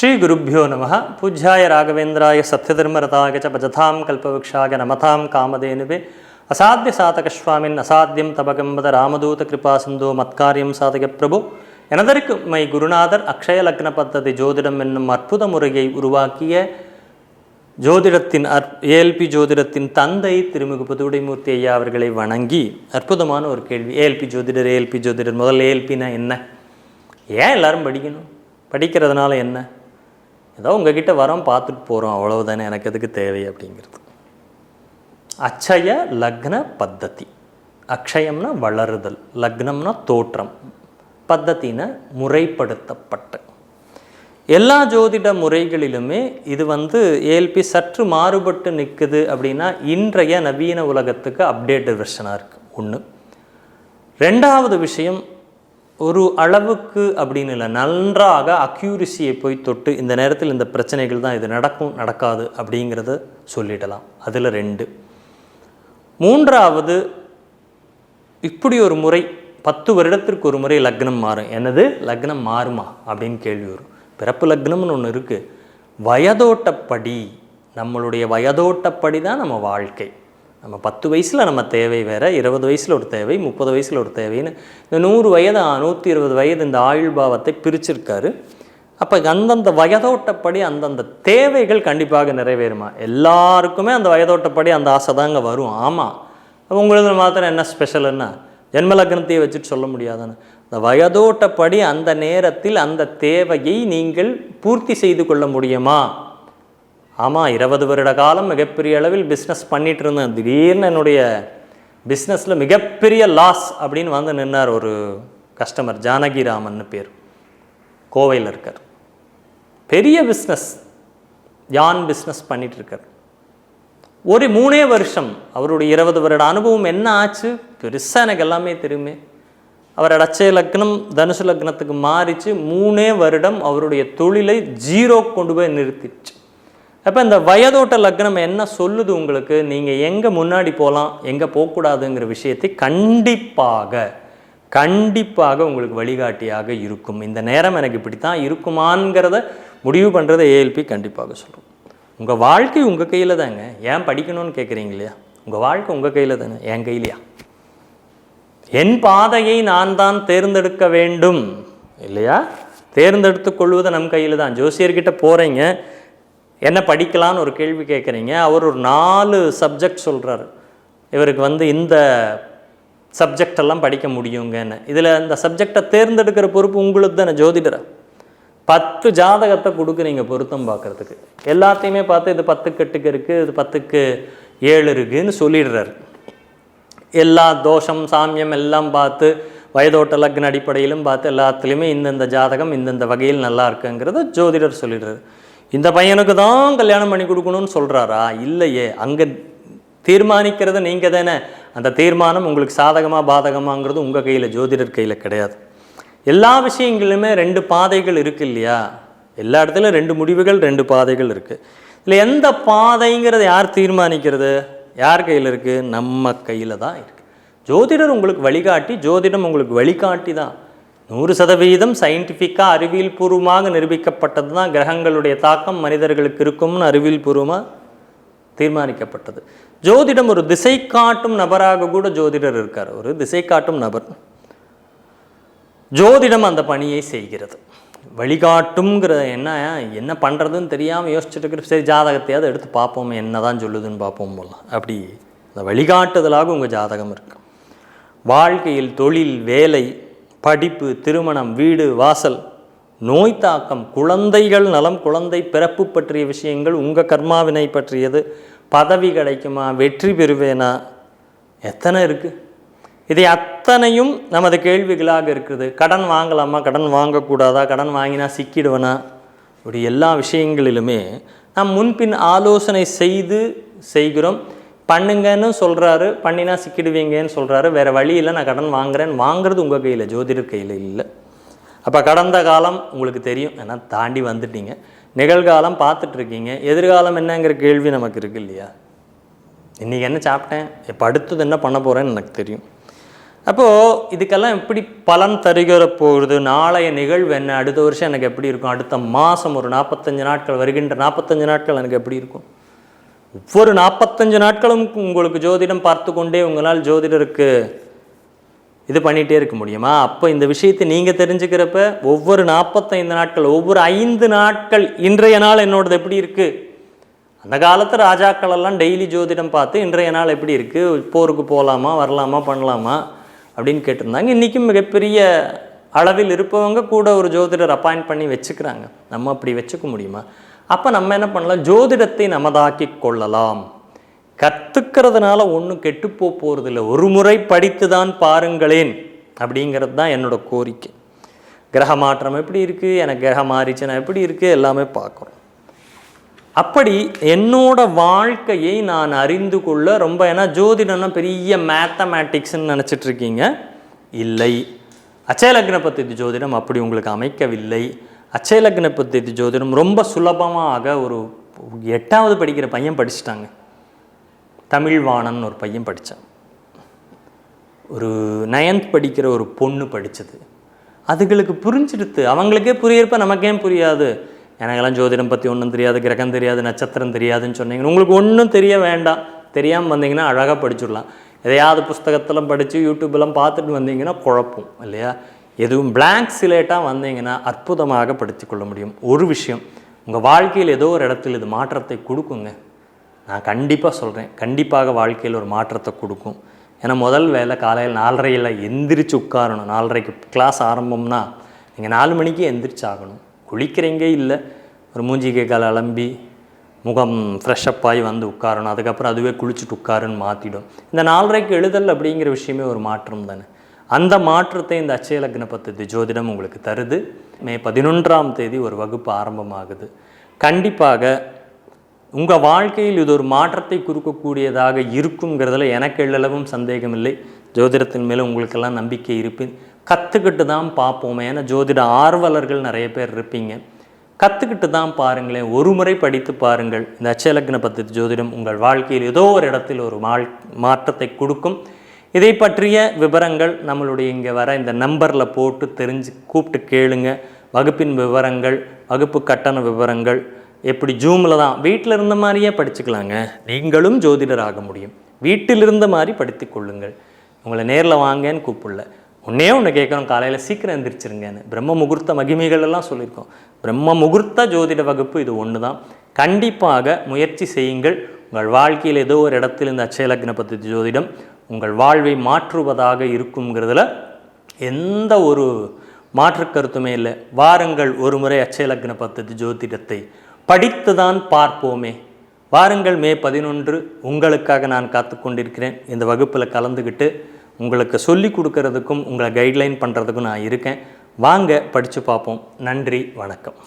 ஸ்ரீகுருப்போ நம பூஜ்யாய ராகவேந்திராய சத்யதர்மரதாய ச பஜதாம் கல்பவக்ஷாய நமதாம் காமதேனுவே அசாத்திய சாதகஸ்வாமின் அசாத்தியம் தபகம்பத ராமதூத கிருபா சிந்தோ மத்காரியம் சாதக பிரபு எனதற்கு மை குருநாதர் அக்ஷய லக்ன பத்ததி ஜோதிடம் என்னும் அற்புத முறையை உருவாக்கிய ஜோதிடத்தின் அற் ஏஎல்பி ஜோதிடத்தின் தந்தை திருமிகு புதுவுடைமூர்த்தி ஐயா அவர்களை வணங்கி அற்புதமான ஒரு கேள்வி. ஏஎல்பி ஜோதிடர் ஏஎல்பி ஜோதிடர் முதல் ஏஎல்பினா என்ன? ஏன் எல்லாரும் படிக்கணும்? படிக்கிறதுனால என்ன? ஏதோ உங்ககிட்ட வரோம் பார்த்துட்டு போகிறோம் அவ்வளவுதானே எனக்கு எதுக்கு தேவை அப்படிங்கிறது. அச்சய லக்ன பத்ததி. அக்ஷயம்னா வளருதல் லக்னம்னா தோற்றம் பத்தத்தின முறைப்படுத்தப்பட்ட. எல்லா ஜோதிட முறைகளிலுமே இது வந்து ஏல்பி சற்று மாறுபட்டு நிற்குது அப்படின்னா இன்றைய நவீன உலகத்துக்கு அப்டேட்டட் வெர்ஷனாக இருக்குது ஒன்று ரெண்டாவது விஷயம் ஒரு அளவுக்கு அப்படின்னு இல்லை நன்றாக அக்யூரிசியை போய் தொட்டு இந்த நேரத்தில் இந்த பிரச்சனைகள் தான் இது நடக்கும் நடக்காது அப்படிங்கிறத சொல்லிடலாம். அதில் ரெண்டு. மூன்றாவது இப்படி ஒரு முறை பத்து வருடத்திற்கு ஒரு முறை லக்னம் மாறும். என்னது? லக்னம் மாறுமா? அப்படின்னு கேள்வி வரும். பிறப்பு லக்னம்னு ஒன்று இருக்குது வயதோட்டப்படி நம்மளுடைய வயதோட்டப்படி தான் நம்ம வாழ்க்கை. நம்ம பத்து வயசில் நம்ம தேவை வேறு இருபது வயசில் ஒரு தேவை முப்பது வயசில் ஒரு தேவைன்னு இந்த நூறு வயது நூற்றி இருபது வயது இந்த ஆயுள் பாவத்தை பிரிச்சிருக்காரு. அப்போ அந்தந்த வயதோட்டப்படி அந்தந்த தேவைகள் கண்டிப்பாக நிறைவேறுமா? எல்லாருக்குமே அந்த வயதோட்டப்படி அந்த ஆசை தாங்க வரும். ஆமாம் உங்களுக்கு மாத்திரம் என்ன ஸ்பெஷல்னா ஜென்மலக்னத்தையே வச்சுட்டு சொல்ல முடியாதானே? அந்த வயதோட்டப்படி அந்த நேரத்தில் அந்த தேவையை நீங்கள் பூர்த்தி செய்து கொள்ள முடியுமா? ஆமாம் இருபது வருட காலம் மிகப்பெரிய அளவில் பிஸ்னஸ் பண்ணிட்டு இருந்தேன் திடீர்னு என்னுடைய பிஸ்னஸில் மிகப்பெரிய லாஸ் அப்படின்னு வந்து நின்னார் ஒரு கஸ்டமர் ஜானகிராமன் பேர். கோவையில் இருக்கார். பெரிய பிஸ்னஸ் யான் பிஸ்னஸ் பண்ணிட்டு இருக்கார் ஒரு மூணே வருஷம் அவருடைய இருபது வருட அனுபவம் என்ன ஆச்சு? பெருசாக எனக்கு எல்லாமே தெரியுமே. அவர் அச்சய லக்னம் தனுசு லக்னத்துக்கு மாறிச்சு. மூணே வருடம் அவருடைய தொழிலை ஜீரோ கொண்டு போய் நிறுத்திடுச்சு அப்போ இந்த வயதோட்ட லக்னம் என்ன சொல்லுது உங்களுக்கு? நீங்கள் எங்கே முன்னாடி போகலாம் எங்கே போகக்கூடாதுங்கிற விஷயத்தை கண்டிப்பாக கண்டிப்பாக உங்களுக்கு வழிகாட்டியாக இருக்கும். இந்த நேரம் எனக்கு இப்படி தான் இருக்குமாங்கிறத முடிவு பண்ணுறதை ஏஎல்பி கண்டிப்பாக சொல்கிறோம் உங்கள் வாழ்க்கை உங்கள் கையில் தாங்க. ஏன் படிக்கணும்னு கேட்குறீங்க இல்லையா? உங்கள் வாழ்க்கை உங்கள் கையில் தானே என் கையிலையா? என் பாதையை நான் தான் தேர்ந்தெடுக்க வேண்டும் இல்லையா? தேர்ந்தெடுத்து கொள்வது நம் கையில் தான். ஜோசியர்கிட்ட போகிறீங்க என்ன படிக்கலான்னு ஒரு கேள்வி கேட்குறீங்க அவர் ஒரு நாலு சப்ஜெக்ட் சொல்கிறாரு இவருக்கு வந்து இந்த சப்ஜெக்டெல்லாம் படிக்க முடியுங்கன்னு. இதில் இந்த சப்ஜெக்டை தேர்ந்தெடுக்கிற பொறுப்பு உங்களுக்கு தானே ஜோதிடரை? பத்து ஜாதகத்தை கொடுக்குறீங்க பொருத்தம் பார்க்குறதுக்கு. எல்லாத்தையுமே பார்த்து இது பத்துக்கு எட்டுக்கு இருக்குது இது பத்துக்கு ஏழு இருக்குன்னு சொல்லிடுறாரு. எல்லா தோஷம் சாமியம் எல்லாம் பார்த்து வயதோட்ட லக்ன அடிப்படையிலும் பார்த்து எல்லாத்துலேயுமே இந்தந்த ஜாதகம் இந்தந்த வகையில் நல்லா இருக்குங்கிறத ஜோதிடர் சொல்லிடுறாரு. இந்த பையனுக்கு தான் கல்யாணம் பண்ணி கொடுக்கணும்னு சொல்கிறாரா இல்லையே. அங்கே தீர்மானிக்கிறது நீங்கள் தானே. அந்த தீர்மானம் உங்களுக்கு சாதகமாக பாதகமாங்கிறது உங்கள் கையில் ஜோதிடர் கையில் கிடையாது. எல்லா விஷயங்களுமே ரெண்டு பாதைகள் இருக்குது இல்லையா? எல்லா இடத்துலையும் ரெண்டு முடிவுகள் ரெண்டு பாதைகள் இருக்குது இதில் எந்த பாதைங்கிறத யார் தீர்மானிக்கிறது? யார் கையில் இருக்குது நம்ம கையில் தான் இருக்குது ஜோதிடர் உங்களுக்கு வழிகாட்டி ஜோதிடம் உங்களுக்கு வழிகாட்டி தான். நூறு சதவீதம் சயின்டிஃபிக்காக அறிவியல் பூர்வமாக நிரூபிக்கப்பட்டது தான் கிரகங்களுடைய தாக்கம் மனிதர்களுக்கு இருக்கும்னு அறிவியல் பூர்வமாக தீர்மானிக்கப்பட்டது. ஜோதிடம் ஒரு திசை காட்டும் நபராக கூட ஜோதிடர் இருக்கார். ஒரு திசை காட்டும் நபர். ஜோதிடம் அந்த பணியை செய்கிறது. வழிகாட்டுங்கிற என்ன என்ன பண்ணுறதுன்னு தெரியாமல் யோசிச்சுட்டு இருக்கிற சரி ஜாதகத்தையாவது எடுத்து பார்ப்போம் என்ன தான் சொல்லுதுன்னு பார்ப்போம் போலாம் அப்படி அந்த வழிகாட்டுதலாக உங்கள் ஜாதகம் இருக்கு. வாழ்க்கையில் தொழில் வேலை படிப்பு திருமணம் வீடு வாசல் நோய் தாக்கம் குழந்தைகள் நலம் குழந்தை பிறப்பு பற்றிய விஷயங்கள் உங்கள் கர்மாவினை பற்றியது பதவி கிடைக்குமா வெற்றி பெறுவேனா எத்தனை இருக்குது இதை அத்தனையும் நமது கேள்விகளாக இருக்குது. கடன் வாங்கலாமா கடன் வாங்கக்கூடாதா கடன் வாங்கினா சிக்கிடுவனா? இப்படி எல்லா விஷயங்களிலுமே நாம் முன்பின் ஆலோசனை செய்து செய்கிறோம். பண்ணுங்கன்னு சொல்கிறாரு பண்ணினா சிக்கிடுவீங்கன்னு சொல்கிறாரு வேறு வழியில் நான் கடன் வாங்குறேன் வாங்குறது உங்கள் கையில் ஜோதிடர் கையில் இல்லை. அப்போ கடந்த காலம் உங்களுக்கு தெரியும் ஏன்னா தாண்டி வந்துட்டீங்க. நிகழ்காலம் பார்த்துட்ருக்கீங்க. எதிர்காலம் என்னங்கிற கேள்வி நமக்கு இருக்கு இல்லையா? இன்றைக்கி என்ன சாப்பிட்டேன்? இப்போ அடுத்தது என்ன பண்ண போகிறேன்னு எனக்கு தெரியும். அப்போது இதுக்கெல்லாம் எப்படி பலன் தருகிற போகுது நாளைய நிகழ்வு என்ன? அடுத்த வருஷம் எனக்கு எப்படி இருக்கும்? அடுத்த மாதம் ஒரு நாற்பத்தஞ்சு நாட்கள் வருகின்ற நாற்பத்தஞ்சு நாட்கள் எனக்கு எப்படி இருக்கும்? ஒவ்வொரு நாற்பத்தஞ்சு நாட்களும் உங்களுக்கு ஜோதிடம் பார்த்து கொண்டே உங்களால் ஜோதிடருக்கு இது பண்ணிகிட்டே இருக்க முடியுமா? அப்போ இந்த விஷயத்தை நீங்கள் தெரிஞ்சுக்கிறப்ப ஒவ்வொரு நாற்பத்தைந்து நாட்கள் ஒவ்வொரு ஐந்து நாட்கள் இன்றைய நாள் என்னோடது எப்படி இருக்குது அந்த காலத்து ராஜாக்கள் எல்லாம் டெய்லி ஜோதிடம் பார்த்து இன்றைய நாள் எப்படி இருக்குது போருக்கு போகலாமா வரலாமா பண்ணலாமா அப்படின்னு கேட்டிருந்தாங்க. இன்றைக்கும் மிகப்பெரிய அளவில் இருப்பவங்க கூட ஒரு ஜோதிடர் அப்பாயிண்ட் பண்ணி வச்சுக்கிறாங்க. நம்ம அப்படி வச்சுக்க முடியுமா? அப்போ நம்ம என்ன பண்ணலாம்? ஜோதிடத்தை நமதாக்கி கொள்ளலாம். கற்றுக்கிறதுனால ஒன்றும் கெட்டுப்போ போகிறதில்ல ஒரு முறை படித்து தான் பாருங்களேன். அப்படிங்கிறது தான் என்னோட கோரிக்கை. கிரக மாற்றம் எப்படி இருக்குது எனக்கு கிரகம் மாறிச்சுன்னா எப்படி இருக்குது எல்லாமே பார்க்குறோம் அப்படி என்னோட வாழ்க்கையை நான் அறிந்து கொள்ள ரொம்ப ஏன்னா ஜோதிடம்னா பெரிய மேத்தமேட்டிக்ஸ்ன்னு நினச்சிட்ருக்கீங்க இல்லை. அச்சயலக்ன பத்தி ஜோதிடம் அப்படி உங்களுக்கு அமைக்கவில்லை. அச்சயலக்ன பத்தி ஜோதிடம் ரொம்ப சுலபமாக ஒரு எட்டாவது படிக்கிற பையன் படிச்சிட்டாங்க. தமிழ்வாணன் ஒரு பையன் படித்தான் ஒரு நயன்த் படிக்கிற ஒரு பொண்ணு படித்தது அதுகளுக்கு புரிஞ்சிடுத்து அவங்களுக்கே புரியறப்ப நமக்கே புரியாது. எனக்கெல்லாம் ஜோதிடம் பற்றி ஒன்றும் தெரியாது கிரகம் தெரியாது நட்சத்திரம் தெரியாதுன்னு சொன்னீங்க. உங்களுக்கு ஒன்றும் தெரிய வேண்டாம். தெரியாமல் வந்தீங்கன்னா அழகாக படிச்சுடலாம். எதையாவது புஸ்தகத்தெல்லாம் படித்து யூடியூப்லாம் பார்த்துட்டு வந்தீங்கன்னா குழப்பம் இல்லையா? எதுவும் பிளாங்க் சிலேட்டாக வந்தீங்கன்னா அற்புதமாக படித்து கொள்ள முடியும். ஒரு விஷயம் உங்கள் வாழ்க்கையில் ஏதோ ஒரு இடத்துல இது மாற்றத்தை கொடுக்குங்க. நான் கண்டிப்பாக சொல்கிறேன் கண்டிப்பாக வாழ்க்கையில் ஒரு மாற்றத்தை கொடுக்கும். ஏன்னா முதல் வேலை காலையில் நாலரையில் எந்திரிச்சு உட்காரணும். நாலரைக்கு கிளாஸ் ஆரம்பம்னா நீங்கள் நாலு மணிக்கு எந்திரிச்சு ஆகணும் குளிக்கிறீங்க இல்லை ஒரு மூஞ்சிக்கை கால் அலம்பி முகம் ஃப்ரெஷ்அப் ஆகி வந்து உட்காரணும். அதுக்கப்புறம் அதுவே குளிச்சுட்டு உட்காருன்னு மாற்றிடும் இந்த நாலரைக்கு எழுதல் அப்படிங்கிற விஷயமே ஒரு மாற்றம் தானே. அந்த மாற்றத்தை இந்த அச்சயலக்ன பத்ததி ஜோதிடம் உங்களுக்கு தருது. மே பதினொன்றாம் தேதி ஒரு வகுப்பு ஆரம்பமாகுது. கண்டிப்பாக உங்கள் வாழ்க்கையில் இது ஒரு மாற்றத்தை கொடுக்கக்கூடியதாக இருக்குங்கிறதுல எனக்கு எள்ளளவும் சந்தேகம் இல்லை ஜோதிடத்தின் மேலே உங்களுக்கெல்லாம் நம்பிக்கை இருப்பேன் கற்றுக்கிட்டு தான் பார்ப்போமே ஏன்னா ஜோதிட ஆர்வலர்கள் நிறைய பேர் இருப்பீங்க. கற்றுக்கிட்டு தான் பாருங்களேன் ஒரு முறை படித்து பாருங்கள். இந்த அச்சலக்ன பத்தி ஜோதிடம் உங்கள் வாழ்க்கையில் ஏதோ ஒரு இடத்தில் ஒரு மாற்றத்தை கொடுக்கும். இதை பற்றிய விவரங்கள் நம்மளுடைய இங்கே வர இந்த நம்பரில் போட்டு தெரிஞ்சு கூப்பிட்டு கேளுங்க. வகுப்பின் விவரங்கள் வகுப்பு கட்டண விவரங்கள் எப்படி ஜூமில் தான் வீட்டில் இருந்த மாதிரியே படிச்சுக்கலாங்க. நீங்களும் ஜோதிடர் ஆக முடியும். வீட்டில் இருந்த மாதிரி படித்து கொள்ளுங்கள். உங்களை நேரில் வாங்கன்னு கூப்பிடல. உன்னே ஒன்று கேட்குறோம் காலையில் சீக்கிரம் எந்திரிச்சிருங்கன்னு. பிரம்ம முகூர்த்த மகிமைகள் எல்லாம் சொல்லியிருக்கோம். பிரம்ம முகூர்த்த ஜோதிட வகுப்பு இது ஒன்று தான் கண்டிப்பாக முயற்சி செய்யுங்கள். உங்கள் வாழ்க்கையில் ஏதோ ஒரு இடத்தில் இந்த அச்சயலக்ன பத்தி ஜோதிடம் உங்கள் வாழ்வை மாற்றுவதாக இருக்குங்கிறதுல எந்த ஒரு மாற்று கருத்துமே இல்லை. வாருங்கள் ஒரு முறை அச்சயலக்ன பத்ததி ஜோதிடத்தை படித்துதான் பார்ப்போமே. வாருங்கள் மே பதினொன்று உங்களுக்காக நான் காத்து கொண்டிருக்கிறேன். இந்த வகுப்பில் கலந்துக்கிட்டு உங்களுக்கு சொல்லி கொடுக்கறதுக்கும் உங்களை கைட்லைன் பண்ணுறதுக்கும் நான் இருக்கேன். வாங்க படித்து பார்ப்போம். நன்றி வணக்கம்.